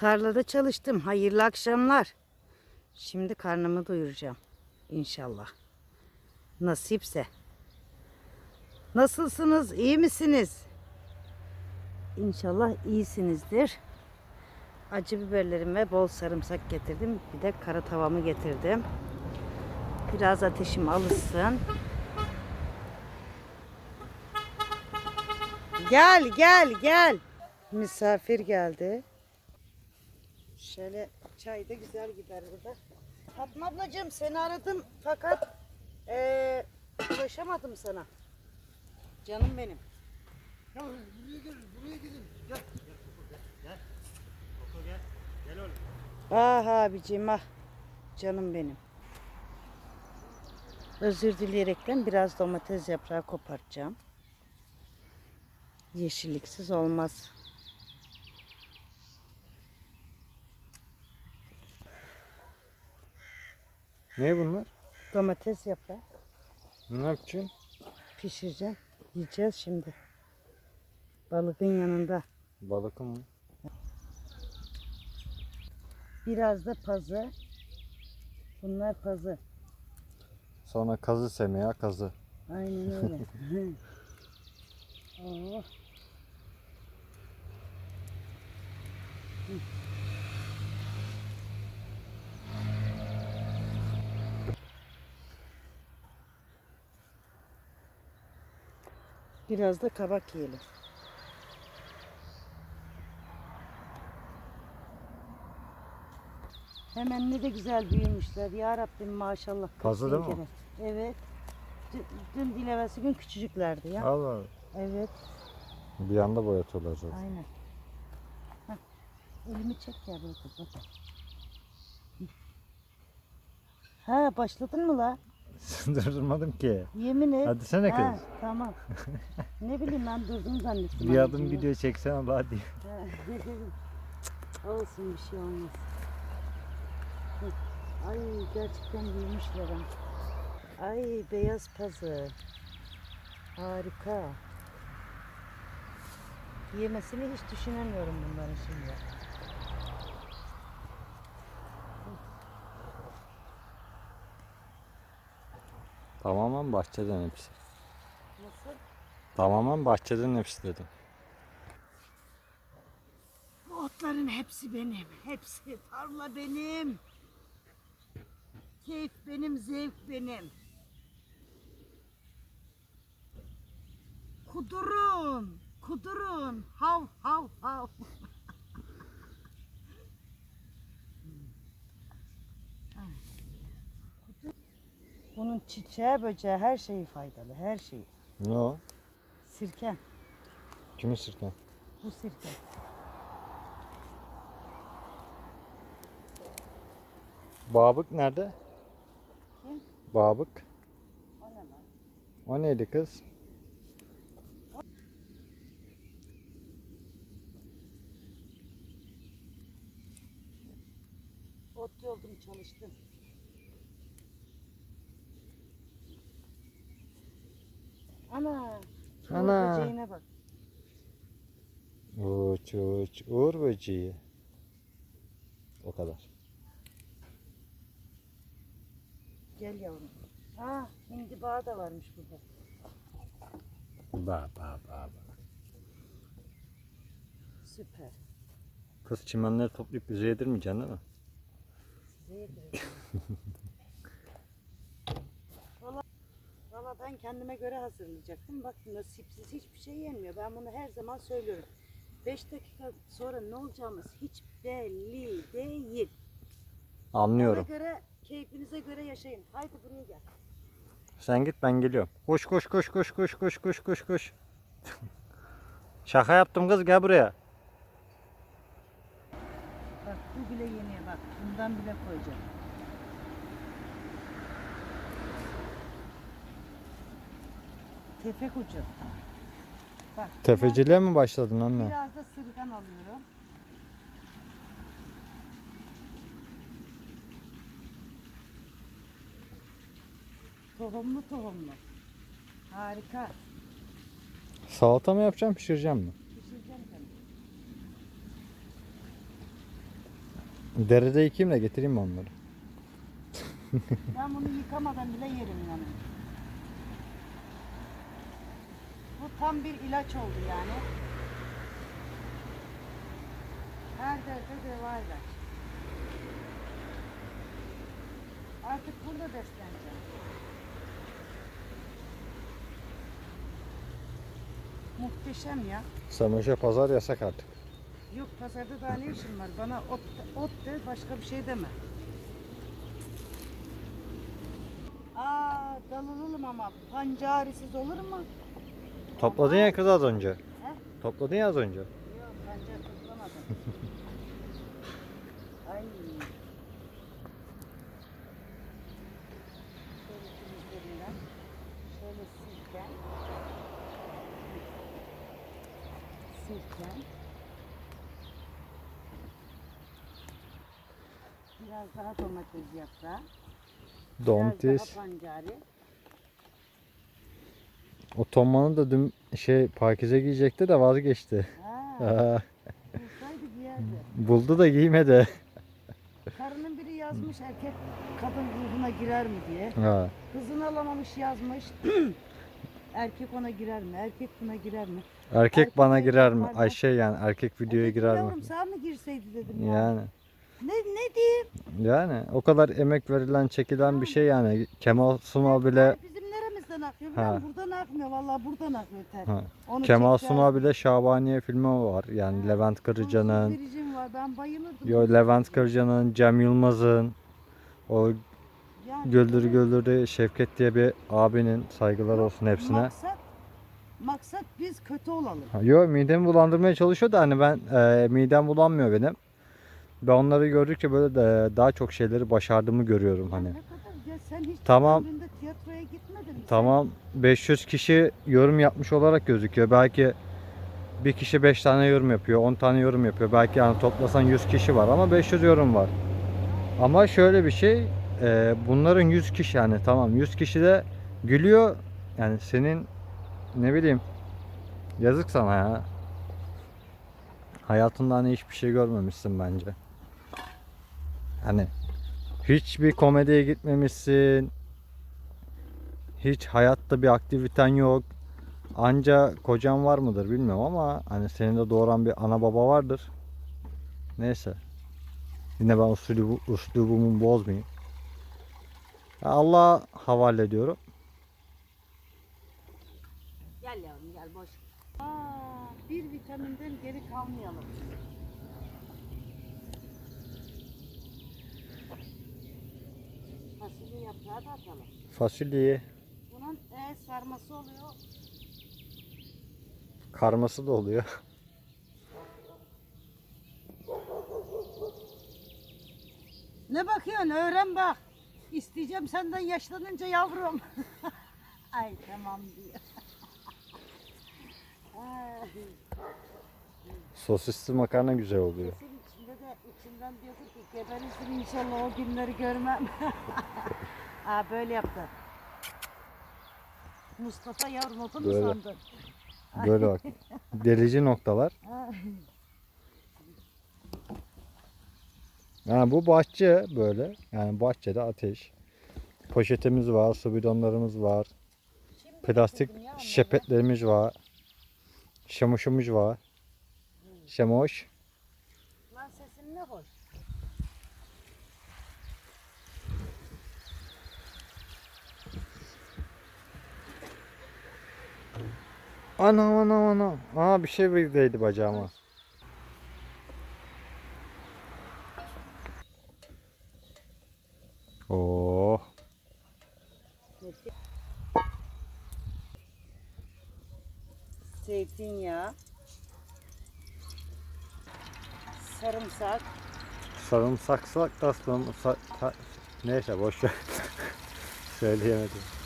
Tarlada çalıştım. Hayırlı akşamlar. Şimdi karnımı doyuracağım. İnşallah. Nasipse. Nasılsınız? İyi misiniz? İnşallah iyisinizdir. Acı biberlerim ve bol sarımsak getirdim. Bir de kara tavamı getirdim. Biraz ateşim alışsın. Gel gel gel. Misafir geldi. Şöyle çay da güzel gider burada. Fatma ablacığım seni aradım fakat eee ulaşamadım sana. Canım benim. Ya buraya gelin, buraya gelin. Gel. Gel Koko gel. Gel. Koko gel. Gel oğlum. Ah abicim ah. Canım benim. Özür dileyerekten biraz domates yaprağı kopartacağım. Yeşilliksiz olmaz. Ne bunlar? Domates yaprağı Ne yapacaksın? pişireceğim. Yiyeceğiz şimdi. Balığın yanında. Balık mı? Biraz da pazı. Bunlar pazı. Sonra kazı semeye kazı. Aynen öyle. oh. Biraz da kabak yiyelim. Hemen ne de güzel büyümüşler. Ya Rabbim maşallah. Fazla değil mi? Kere. Evet. Dün, dün değil evvelsi gün küçücüklerdi ya. Allah. Evet. Bir anda boyatıyorlar zaten. Aynen. Hah, Elimi çek ya böyle kız. Ha başladın mı la? Durdurmadım ki. Yemin et. Hadi sene Ha, kız. tamam. ne bileyim ben durdum zannettim. Bir adım anneciğim ya. video çeksen Allah. Ha, Olsun bir şey olmaz. Ay gerçekten büyümüşler ha. Ay beyaz pazı. Harika. Yemesini hiç düşünemiyorum bunların şimdi. Tamamen bahçeden hepsi. Nasıl? Tamamen bahçeden hepsi dedim. Bu otların hepsi benim. Hepsi. Tarla benim. Keyif benim, zevk benim. Kudurun. Kudurun. Hav hav hav. Bunun çiçeği, böceği, her şeyi faydalı. Her şeyi. Ne o? Sirken. Kimi sirken? Bu sirke. Babık nerede? Kim? Babık. O ne lan? O neydi kız? Ot yoldum çalıştım. Ana. Uğur Ana. böceğine bak. Uç uç uğur böceği. O kadar. Gel yavrum. Aa, hindiba da varmış burada. Ba ba ba ba. Süper. Kız çimenleri toplayıp bize yedirmeyeceksin değil mi? Yedireceğim. Valla, valla ben kendime göre hazırlayacaktım. Bak nasipsiz hiçbir şey yenmiyor. Ben bunu her zaman söylüyorum. 5 dakika sonra ne olacağımız hiç belli değil. Anlıyorum. Ona göre, keyfinize göre yaşayın. Haydi buraya gel. Sen git ben geliyorum. Koş koş koş koş koş koş koş koş koş. Şaka yaptım kız gel buraya. Bak bu bile yeniyor bak. Bundan bile koyacağım. Tefek ucu. Bak. Tefeciliğe mi başladın anne? Biraz da sırgan alıyorum. Tohumlu tohumlu. Harika. Salata mı yapacağım pişireceğim mi? Pişireceğim seni. Derede yıkayayım da getireyim mi onları? Ben bunu yıkamadan bile yerim yani. Bu tam bir ilaç oldu yani. Her derde deva ilaç. Artık burada besleneceğim. Muhteşem ya. Samoş'a pazar yasak artık. Yok pazarda daha ne işim var? Bana ot, ot de başka bir şey deme. Aa dalalım ama pancarisiz olur mu? Topladın ya kız az önce. He? Topladın ya az önce. Yok pancar toplamadım. Ay. Şöyle temizlerinden. Şöyle silken. Silken. Biraz daha domates yaprağı. Biraz Domates. daha pancari. O Tomman'ı da dün şey Pakize giyecekti de vazgeçti. Ha, buldu da giymedi. Karının biri yazmış erkek kadın ruhuna girer mi diye. Ha. Kızını alamamış yazmış. erkek ona girer mi? Erkek buna girer mi? Erkek Erkek bana girer mi? Ay şey yani erkek videoya Erkek girer mi? Sağ mı girseydi dedim ya. Yani. Ne, ne diyeyim? Yani o kadar emek verilen çekilen bir şey yani. Kemal Sunal bile Bizim neremizden akıyor? Ha. Buradan akmıyor. Vallahi buradan akıyor ter. Ha. Onu Kemal çekeceğim. Sunal bile Şabaniye filmi var. Yani. Levent Kırca'nın, Sonsuz biricim var. Ben bayılırdım. yo Levent Kırca'nın, Cem Yılmaz'ın, o Yani Güldür Güldür'de Şevket diye bir abinin saygılar olsun hepsine. Maksat, maksat biz kötü olalım. Ha, Yo midemi bulandırmaya çalışıyor da hani ben e, midem bulanmıyor benim. Ben onları gördükçe böyle de daha çok şeyleri başardığımı görüyorum hani. Ne kadar ya sen hiç Tamam. ömründe tiyatroya gitmedin mi? Tamam 500 kişi yorum yapmış olarak gözüküyor. Belki bir kişi 5 tane yorum yapıyor, 10 tane yorum yapıyor. Belki yani toplasan 100 kişi var ama 500 yorum var. Ama şöyle bir şey, e, bunların 100 kişi yani tamam 100 kişi de gülüyor. Yani senin ne bileyim yazık sana ya. Hayatında hani hiçbir şey görmemişsin bence. Hani hiçbir komediye gitmemişsin. Hiç hayatta bir aktiviten yok. Anca kocan var mıdır bilmiyorum ama hani senin de doğuran bir ana baba vardır. Neyse. Yine ben usulü, uslubumu bozmayayım. Ya Allah'a havale ediyorum. Gel yavrum gel boş. Aa, bir vitaminden geri kalmayalım. Yaprağı da atalım. Fasulyeyi Bunun e, sarması oluyor. karması da oluyor. Ne bakıyorsun öğren bak. İsteyeceğim senden yaşlanınca yavrum. Ay tamam diyor. Ay, Sosisli makarna güzel oluyor. Sesin içinde de içinden diyordu ki geberirsin inşallah o günleri görmem. Aa böyle yaptı. Mustafa yavrum otu mu Böyle. sandın? Böyle bak. Delici noktalar. Yani bu bahçe böyle. Yani bahçede ateş. Poşetimiz var, su bidonlarımız var. şimdi Plastik getirdim ya onları. şepetlerimiz var. Şamoşumuz var. Şamoş. Lan sesin ne hoş. Ana ana ana. Aa bir şey değdi bacağıma. Oh. Zeytinyağı. Sarımsak. Sarımsaksak da aslında sa- ta- neyse boş ver. Söyleyemedim.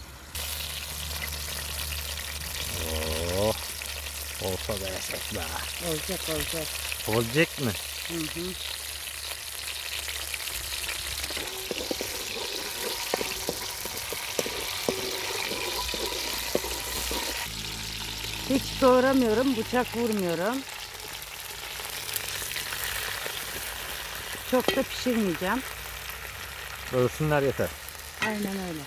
Olsa da yasak be. Olacak olacak. Olacak mı? Hı hı. Hiç doğramıyorum, bıçak vurmuyorum. Çok da pişirmeyeceğim. Ölsünler yeter. Aynen öyle.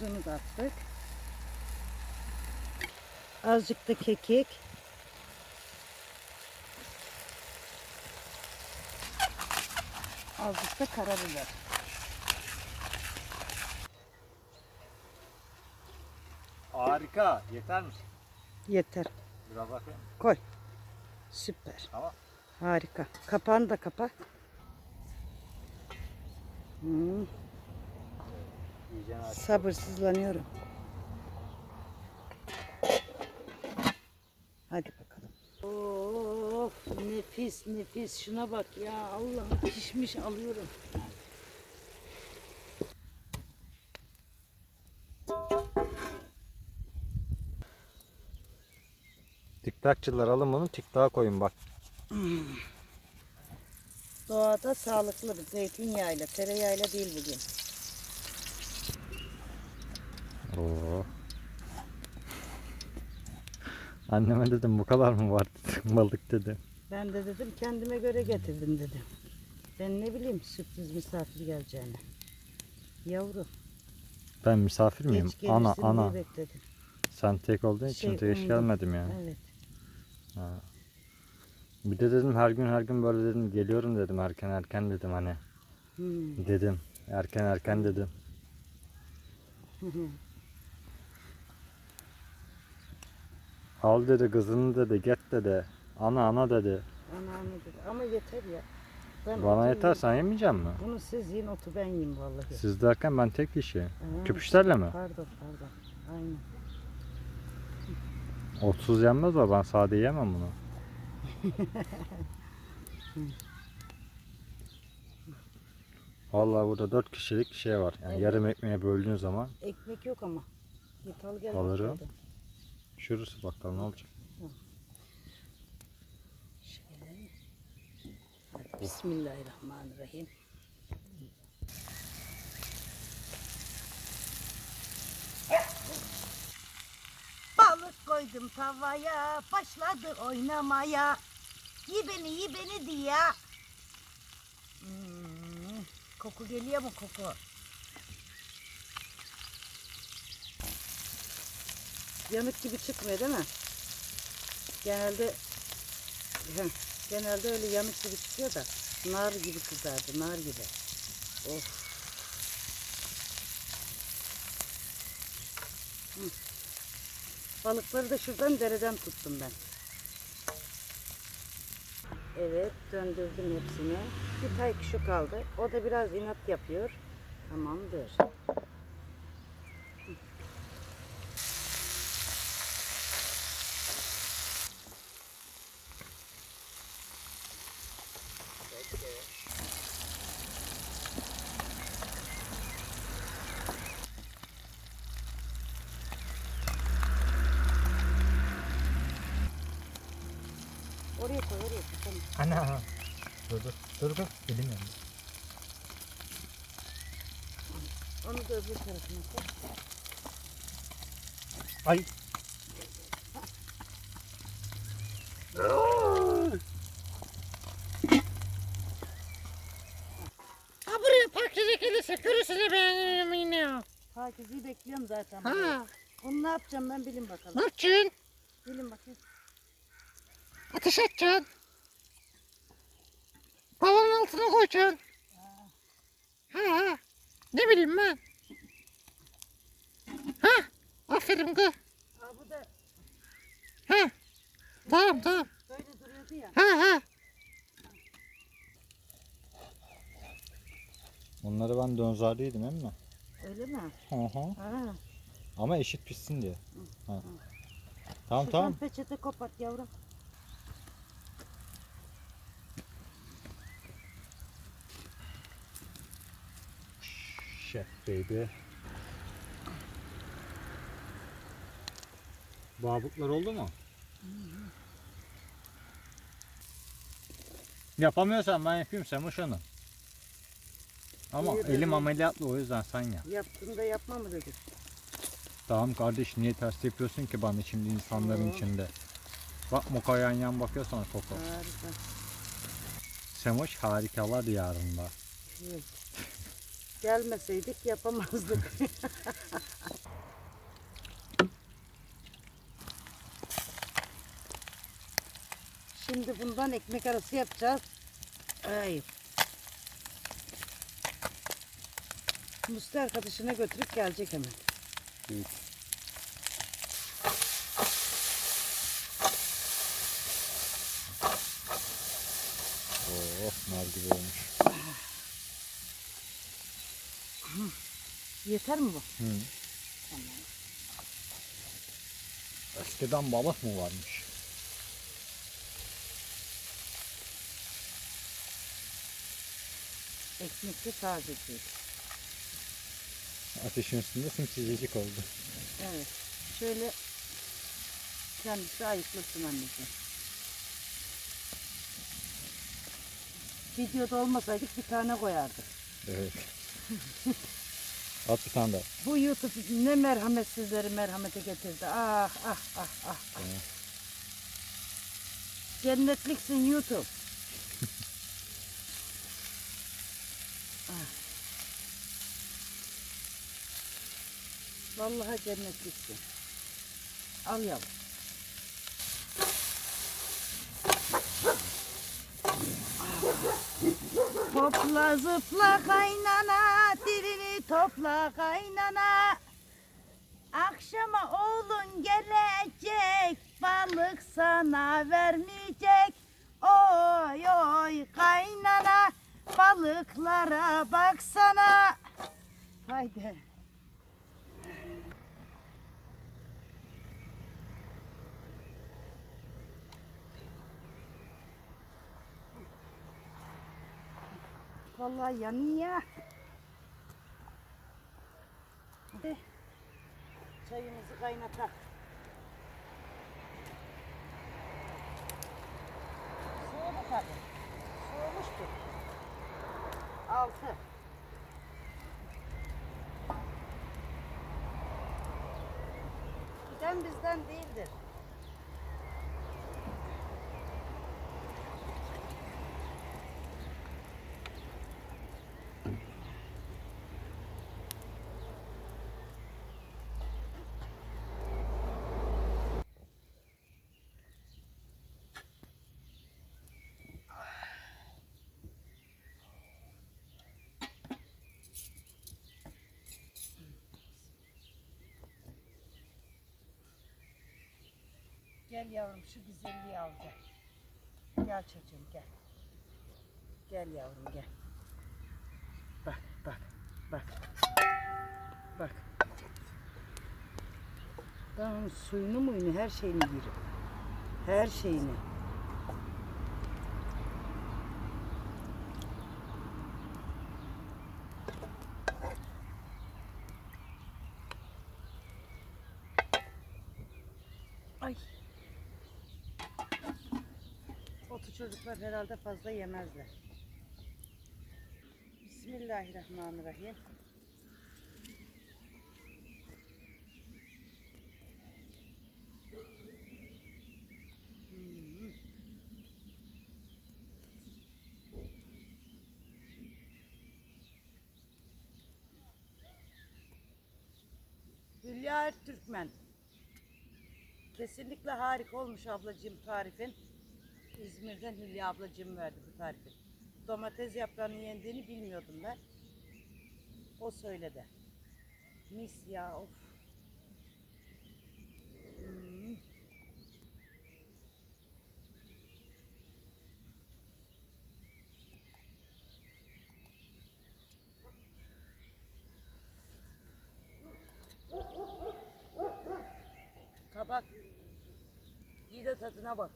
Tuzunu da attık. Azıcık da kekik. Azıcık da karabiber. Harika. Yeter mi? Yeter. Biraz bakayım. Koy. Süper. Tamam. Harika. Kapağını da kapa. Hmm. Sabırsızlanıyorum. Hadi bakalım. Of nefis nefis şuna bak ya Allah pişmiş alıyorum. TikTokçılar alın bunu TikTok'a koyun bak. Doğada sağlıklı bir zeytinyağıyla tereyağıyla değil bugün. Anneme dedim bu kadar mı var balık dedi. Ben de dedim kendime göre getirdim dedim. Ben ne bileyim sürpriz misafir geleceğini. Yavrum Ben misafir miyim? geç Ana ana. bekledim. Sen tek olduğun için Şey, geç gelmedim yani. Evet. Bir de dedim her gün her gün böyle dedim geliyorum dedim erken erken dedim hani. Hmm. Dedim. Erken erken dedim. Al dedi kızını dedi get dedi. Ana ana dedi. Ana ana dedi. Ama yeter ya. Ben Bana yeter sen yemeyecek mi? Bunu siz yiyin otu ben yiyeyim vallahi. Siz derken ben tek kişi. Ha, Köpüşlerle mi? Pardon pardon. Aynen. Otsuz yenmez o ben sade yemem bunu. Vallahi burada dört kişilik şey var. Yani Evet. yarım ekmeğe böldüğün zaman Ekmek yok ama. Git al gel. Alırım. bakalım. Şurası bakalım ne olacak. Şöyle. Bismillahirrahmanirrahim. Balık koydum tavaya, başladı oynamaya. Yi beni, yi beni diye. Hmm, koku geliyor mu koku? Yanık gibi çıkmıyor değil mi? Genelde Genelde öyle yanık gibi çıkıyor da nar gibi kızardı, nar gibi. Of. Balıkları da şuradan dereden tuttum ben. Evet, döndürdüm hepsini. Bir tay şu kaldı. O da biraz inat yapıyor. Tamamdır. Oraya koy, oraya koy. Tamam. Ana. Dur dur. Dur dur. Elim yandı. Onu da öbür tarafına koy. Ay. Ha buraya Pakize gelirse görürsünüz ben yine. Pakize'yi bekliyorum zaten. Ha, Onu ne yapacağım ben bilin bakalım. ne yapacaksın? Ateş edeceksin. Babanın altına koyacaksın. Ha ha. Ne bileyim ben. Ha. Aferin kız. Aa, bu da Ha. Tamam tamam. böyle duruyordu ya. Ha ha. Onları ben dönzarlıydım emmi. Öyle mi? Hı hı. Ha. Ama eşit pişsin diye. Ha. Tamam Şuradan tamam. peçete kopart yavrum. Chef baby. Babuklar oldu mu? Yapamıyorsan ben yapayım sen şunu. Ama Niye elim ameliyatlı o yüzden sen yap. Yaptığında yapma mı dedim. Tamam kardeş niye ters yapıyorsun ki bana şimdi insanların Oo. içinde? Bak Moka yan yan bakıyor sana Koko. Harika. Semoş harikalar diyarında. Evet. Gelmeseydik yapamazdık. Şimdi bundan ekmek arası yapacağız. Ay. Musti arkadaşına götürüp gelecek hemen. Evet. Oh nar gibi olmuş. Yeter mi bu? Hı. Eskiden balık mı varmış? Ekmek de taze değil. Ateşin üstünde simsizecik oldu. Evet. Şöyle kendisi ayıklasın anneciğim. Videoda olmasaydık bir tane koyardık. Evet. At bir tane daha. Bu YouTube ne merhametsizleri merhamete getirdi. Ah ah ah ah. ah. Evet. Cennetliksin YouTube. Ah. Vallahi cennetliksin. Al yavrum. Topla zıpla kaynana, dilini topla kaynana. Akşama oğlun gelecek, balık sana vermeyecek. Oy oy kaynana, balıklara baksana. Haydi. Vallahi yanıyor. Çayımızı kaynatalım. Soğudu tabii. Soğumuştur. Altı. Giden bizden değildir. Gel yavrum şu güzelliği al gel. Gel çocuğum gel. Gel yavrum gel. Bak bak bak. Bak. Ben suyunu muyunu her şeyini yerim. Her şeyini. Herhalde fazla yemezler. Bismillahirrahmanirrahim. Hmm. Hülya Türkmen. Kesinlikle harika olmuş ablacığım tarifin. İzmir'den Hülya ablacığım verdi bu tarifi. Domates yaprağının yendiğini bilmiyordum ben. O söyledi. Mis ya of. Hmm. Tabak. İyi de tadına bak.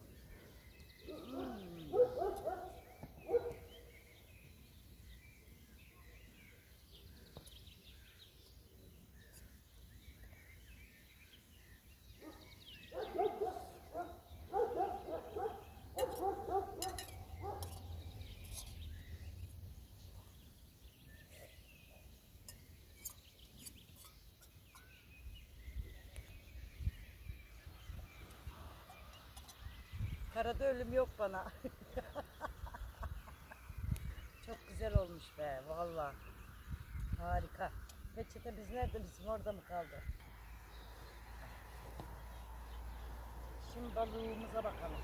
Karada ölüm yok bana. Çok güzel olmuş be valla. Harika. Peçete biz nerede bizim orada mı kaldı? Şimdi balığımıza bakalım.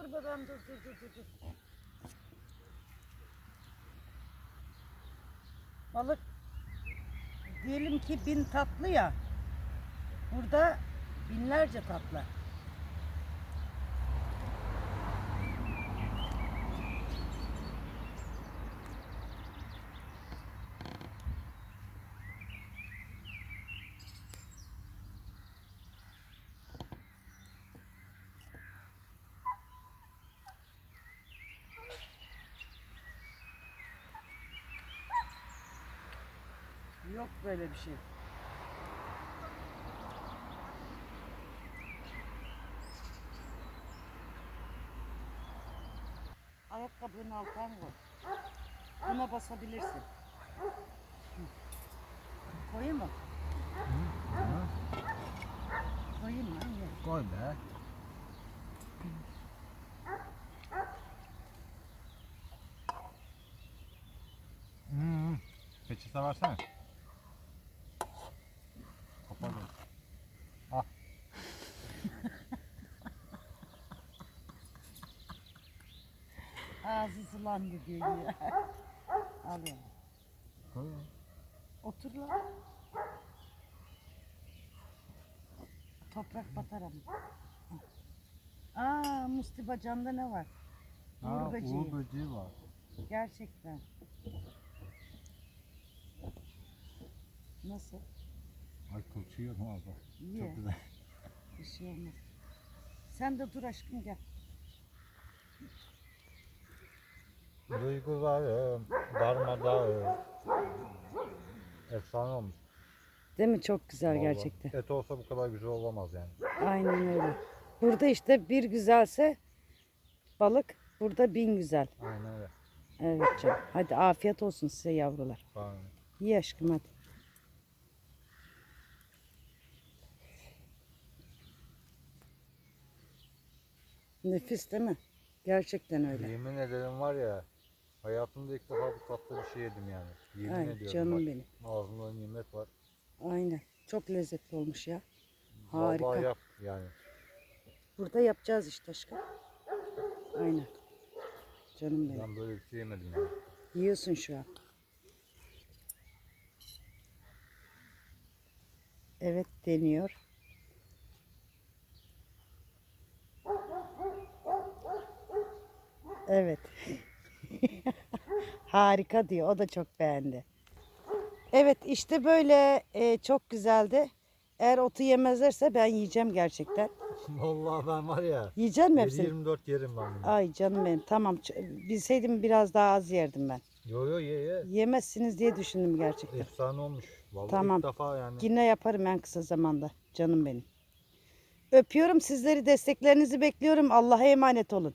Dur babam dur dur dur dur. Balık diyelim ki bin tatlı ya. Burada binlerce tatlı. Yok böyle bir şey. Ayakkabının altına koy. Buna basabilirsin. Koyayım mı? Koyayım mı? anne? Koy be. Hmm. Peçete versene. Kapat. Ağzı sulandı diyor. ya. Al ya. Koy. Otur lan. Toprak batar ama. Aa Musti bacağında ne var? Uğur böceği. Uğur böceği var. Gerçekten. Nasıl? Ay kılçıyor mu abi? İyi. Çok güzel. Bir şey olmaz. Sen de dur aşkım gel. Duygularım darmadağın. Efsane olmuş. Değil mi? Çok güzel Vallahi. gerçekten. Et olsa bu kadar güzel olamaz yani. Aynen öyle. Burada işte bir güzelse balık, burada bin güzel. Aynen öyle. Evet canım. Hadi afiyet olsun size yavrular. Olun. İyi aşkım hadi. Nefis değil mi? Gerçekten öyle. Yemin ederim var ya hayatımda ilk defa bu tatlı bir şey yedim yani. Yemin Ay ediyorum canım bak. benim. Ağzımda nimet var. Aynen. Çok lezzetli olmuş ya. Vallahi Harika. yap yani. Burada yapacağız işte aşkım. Aynen. Canım benim. Ben böyle bir şey yemedim yani. Yiyorsun şu an. Evet deniyor. Evet. Harika diyor. O da çok beğendi. Evet işte böyle e, çok güzeldi. Eğer otu yemezlerse ben yiyeceğim gerçekten. Vallahi ben var ya. Yiyeceğim mi hepsini? 24 yerim ben bunu. Ay canım benim tamam. Ç- Bilseydim biraz daha az yerdim ben. Yo yo ye ye. Yemezsiniz diye düşündüm gerçekten. Efsane olmuş. Vallahi Tamam. ilk defa yani. Yine yaparım en kısa zamanda canım benim. Öpüyorum sizleri desteklerinizi bekliyorum. Allah'a emanet olun.